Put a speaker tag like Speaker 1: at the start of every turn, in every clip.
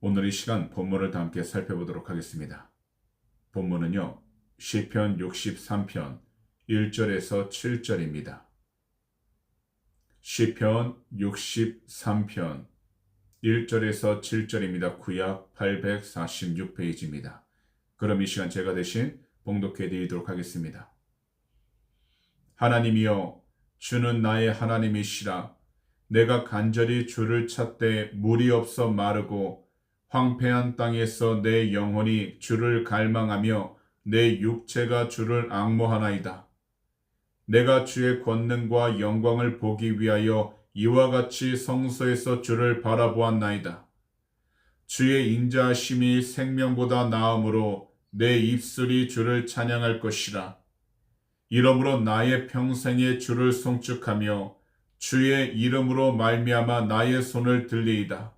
Speaker 1: 오늘 이 시간 본문을 다 함께 살펴보도록 하겠습니다. 본문은요. 시편 63편 1절에서 7절입니다. 시편 63편 1절에서 7절입니다. 구약 846페이지입니다. 그럼 이 시간 제가 대신 봉독해 드리도록 하겠습니다. 하나님이여 주는 나의 하나님이시라 내가 간절히 주를 찾되 물이 없어 마르고 황폐한 땅에서 내 영혼이 주를 갈망하며 내 육체가 주를 앙모하나이다. 내가 주의 권능과 영광을 보기 위하여 이와 같이 성소에서 주를 바라보았나이다. 주의 인자하심이 생명보다 나음으로 내 입술이 주를 찬양할 것이라. 이러므로 나의 평생에 주를 송축하며 주의 이름으로 말미암아 나의 손을 들리이다.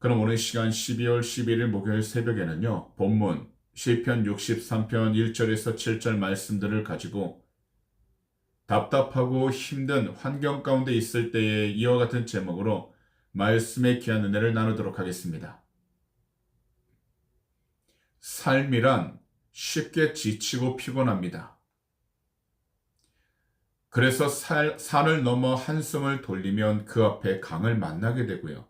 Speaker 1: 그럼 오늘 시간 12월 11일 목요일 새벽에는요. 본문 시편 63편 1절에서 7절 말씀들을 가지고 답답하고 힘든 환경 가운데 있을 때에 이와 같은 제목으로 말씀의 귀한 은혜를 나누도록 하겠습니다. 삶이란 쉽게 지치고 피곤합니다. 그래서 살, 산을 넘어 한숨을 돌리면 그 앞에 강을 만나게 되고요.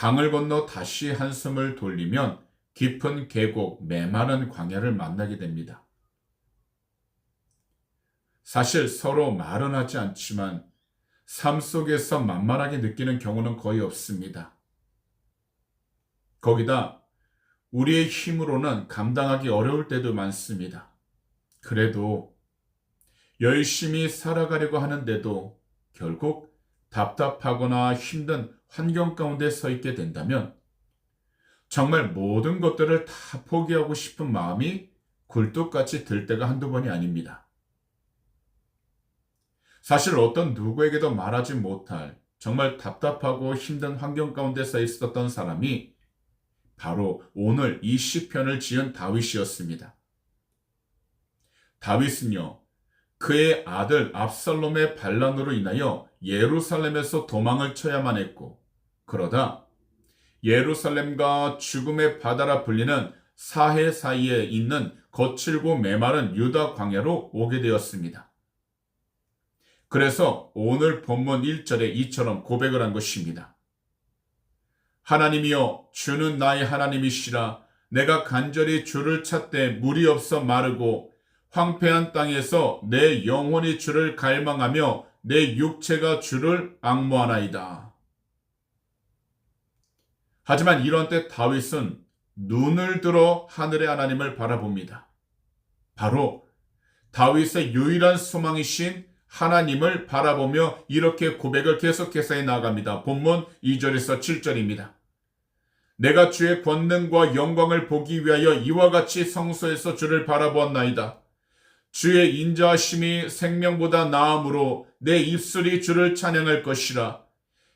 Speaker 1: 강을 건너 다시 한숨을 돌리면 깊은 계곡, 메마른 광야를 만나게 됩니다. 사실 서로 말은 하지 않지만 삶 속에서 만만하게 느끼는 경우는 거의 없습니다. 거기다 우리의 힘으로는 감당하기 어려울 때도 많습니다. 그래도 열심히 살아가려고 하는데도 결국 답답하거나 힘든 환경 가운데 서 있게 된다면 정말 모든 것들을 다 포기하고 싶은 마음이 굴뚝같이 들 때가 한두 번이 아닙니다. 사실 어떤 누구에게도 말하지 못할 정말 답답하고 힘든 환경 가운데 서 있었던 사람이 바로 오늘 이 시편을 지은 다윗이었습니다. 다윗은요, 그의 아들 압살롬의 반란으로 인하여 예루살렘에서 도망을 쳐야만 했고, 그러다 예루살렘과 죽음의 바다라 불리는 사해 사이에 있는 거칠고 메마른 유다 광야로 오게 되었습니다. 그래서 오늘 본문 1절에 이처럼 고백을 한 것입니다. 하나님이여 주는 나의 하나님이시라 내가 간절히 주를 찾되 물이 없어 마르고 황폐한 땅에서 내 영혼이 주를 갈망하며 내 육체가 주를 악모하나이다. 하지만 이런 때 다윗은 눈을 들어 하늘의 하나님을 바라봅니다. 바로 다윗의 유일한 소망이신 하나님을 바라보며 이렇게 고백을 계속해서 해 나갑니다. 본문 2절에서 7절입니다. 내가 주의 권능과 영광을 보기 위하여 이와 같이 성소에서 주를 바라보았나이다. 주의 인자하심이 생명보다 나음으로 내 입술이 주를 찬양할 것이라.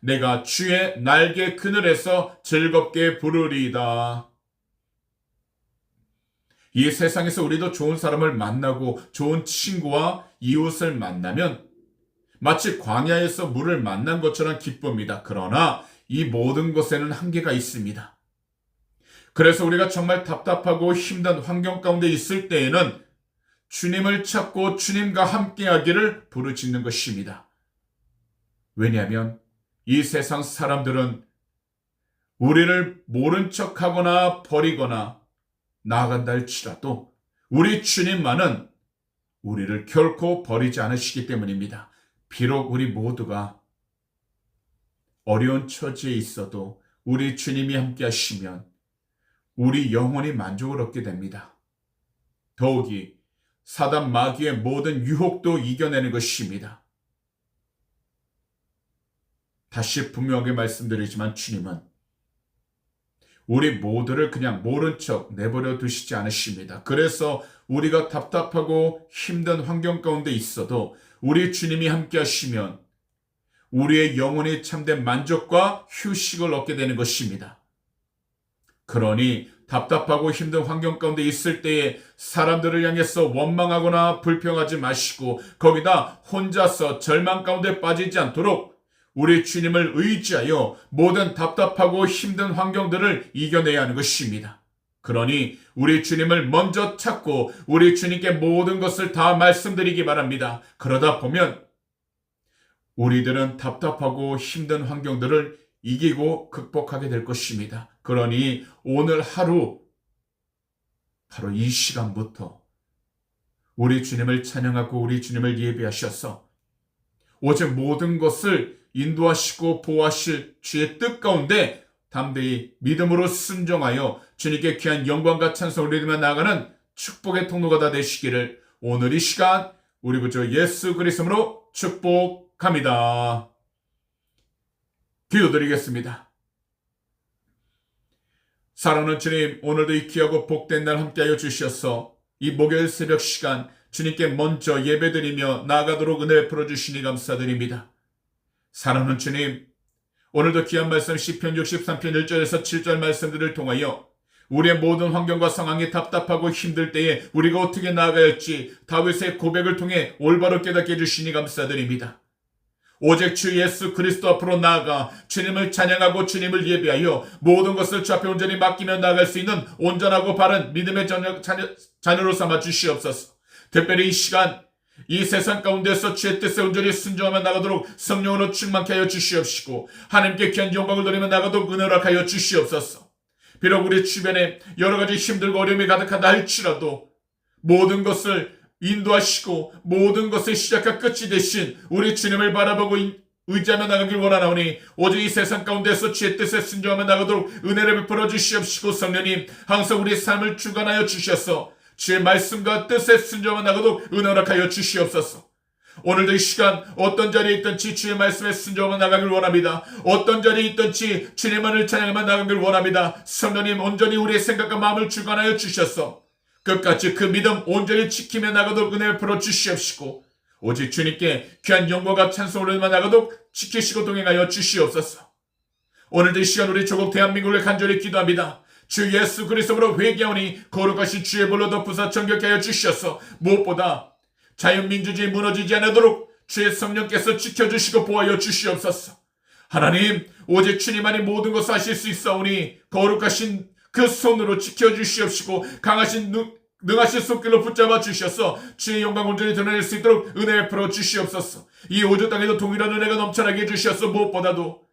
Speaker 1: 내가 주의 날개 그늘에서 즐겁게 부르리이다. 이 세상에서 우리도 좋은 사람을 만나고 좋은 친구와 이웃을 만나면 마치 광야에서 물을 만난 것처럼 기쁩니다. 그러나 이 모든 것에는 한계가 있습니다. 그래서 우리가 정말 답답하고 힘든 환경 가운데 있을 때에는 주님을 찾고 주님과 함께 하기를 부르짖는 것입니다. 왜냐하면 이 세상 사람들은 우리를 모른 척하거나 버리거나 나아간다 할지라도 우리 주님만은 우리를 결코 버리지 않으시기 때문입니다. 비록 우리 모두가 어려운 처지에 있어도 우리 주님이 함께 하시면 우리 영혼이 만족을 얻게 됩니다. 더욱이 사단 마귀의 모든 유혹도 이겨내는 것입니다. 다시 분명하게 말씀드리지만 주님은 우리 모두를 그냥 모른 척 내버려 두시지 않으십니다. 그래서 우리가 답답하고 힘든 환경 가운데 있어도 우리 주님이 함께 하시면 우리의 영혼이 참된 만족과 휴식을 얻게 되는 것입니다. 그러니 답답하고 힘든 환경 가운데 있을 때에 사람들을 향해서 원망하거나 불평하지 마시고 거기다 혼자서 절망 가운데 빠지지 않도록 우리 주님을 의지하여 모든 답답하고 힘든 환경들을 이겨내야 하는 것입니다. 그러니 우리 주님을 먼저 찾고 우리 주님께 모든 것을 다 말씀드리기 바랍니다. 그러다 보면 우리들은 답답하고 힘든 환경들을 이기고 극복하게 될 것입니다. 그러니 오늘 하루, 바로 이 시간부터 우리 주님을 찬양하고 우리 주님을 예배하셔서 오직 모든 것을 인도하시고 보호하실 주의 뜻 가운데 담대히 믿음으로 순종하여 주님께 귀한 영광과 찬송을 드리며 나아가는 축복의 통로가 다 되시기를 오늘 이 시간 우리 구주 예수 그리스도로 축복합니다. 기도드리겠습니다. 사랑하는 주님, 오늘도 이 귀하고 복된 날 함께하여 주셔서 이 목요일 새벽 시간 주님께 먼저 예배드리며 나아가도록 은혜 풀어주시니 감사드립니다. 사랑하는 주님, 오늘도 귀한 말씀 시편 63편 1절에서 7절 말씀들을 통하여 우리의 모든 환경과 상황이 답답하고 힘들 때에 우리가 어떻게 나아가야 할지 다윗의 고백을 통해 올바로 깨닫게 해주시니 감사드립니다. 오직 주 예수 그리스도 앞으로 나아가 주님을 찬양하고 주님을 예배하여 모든 것을 주 앞에 온전히 맡기며 나아갈 수 있는 온전하고 바른 믿음의 자녀, 자녀, 자녀로 삼아 주시옵소서. 특별히 이 시간 이 세상 가운데서 주의 뜻에 온전히 순종하며 나가도록 성령으로 충만케 하여 주시옵시고 하나님께 귀한 영광을 돌리며 나가도록 은혜를 하여 주시옵소서. 비록 우리 주변에 여러 가지 힘들고 어려움이 가득하다 할지라도 모든 것을 인도하시고 모든 것의 시작과 끝이 되신 우리 주님을 바라보고 의지하며 나가길 원하나오니 오직 이 세상 가운데서 주의 뜻에 순종하며 나가도록 은혜를 베풀어 주시옵시고 성령님 항상 우리 삶을 주관하여 주셔서 주의 말씀과 뜻에 순종하며 나가도록 은혜를 하여 주시옵소서. 오늘도 이 시간 어떤 자리에 있든지 주의 말씀에 순종하며 나가길 원합니다. 어떤 자리에 있든지 주님만을 찬양하며 나가길 원합니다. 성령님 온전히 우리의 생각과 마음을 주관하여 주셔서 끝까지 그 믿음 온전히 지키며 나가도록 은혜를 풀어 주시옵시고 오직 주님께 귀한 영광과 찬송을 올리며 나가도록 지키시고 동행하여 주시옵소서. 오늘도 이 시간 우리 조국 대한민국을 간절히 기도합니다. 주 예수 그리스도로 회개하오니 거룩하신 주의 볼로 덮으사 정결케 하여 주셔서 무엇보다 자유민주주의 무너지지 않도록 주의 성령께서 지켜주시고 보호하여 주시옵소서. 하나님 오직 주님만이 모든 것을 하실 수 있사오니 거룩하신 그 손으로 지켜주시옵시고 강하신 능, 능하신 손길로 붙잡아 주셔서 주의 영광 온전히 드러낼 수 있도록 은혜 풀어 주시옵소서. 이 오주 땅에도 동일한 은혜가 넘쳐나게 해주셔서 무엇보다도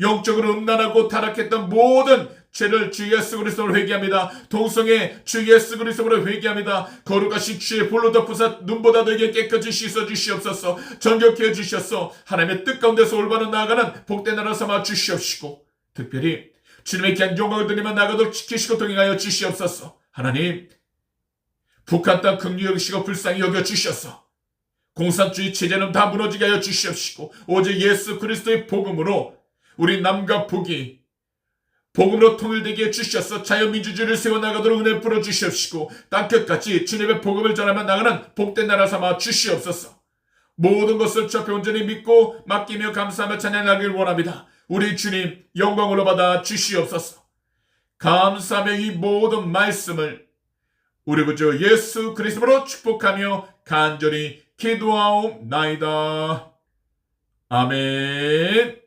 Speaker 1: 영적으로 음란하고 타락했던 모든 죄를 주 예수 그리스도로 회개합니다. 동성애 주 예수 그리스도로 회개합니다. 거룩하신 주의 볼로 덮으사 눈보다 되게 깨끗이 씻어 주시옵소서. 정결케 해 주셔서 하나님의 뜻 가운데서 올바른 나아가는 복된 나라 삼아 주시옵시고 특별히 주님의 영광을 드리며 나가도록 지키시고 동행하여 주시옵소서. 하나님 북한 땅 긍휼 여기시고 불쌍히 여겨 주셔서 공산주의 체제는 다 무너지게 하여 주시옵시고 오직 예수 그리스도의 복음으로 우리 남과 북이 복음으로 통일되게 해주셔서 자유민주주의를 세워나가도록 은혜 풀어 주시옵시고 땅끝까지 주님의 복음을 전하며 나가는 복된 나라 삼아 주시옵소서. 모든 것을 주 앞에 온전히 믿고 맡기며 감사하며 찬양하길 원합니다. 우리 주님 영광으로 받아 주시옵소서. 감사하며 이 모든 말씀을 우리 구주 예수 그리스도로 축복하며 간절히 기도하옵나이다. 아멘.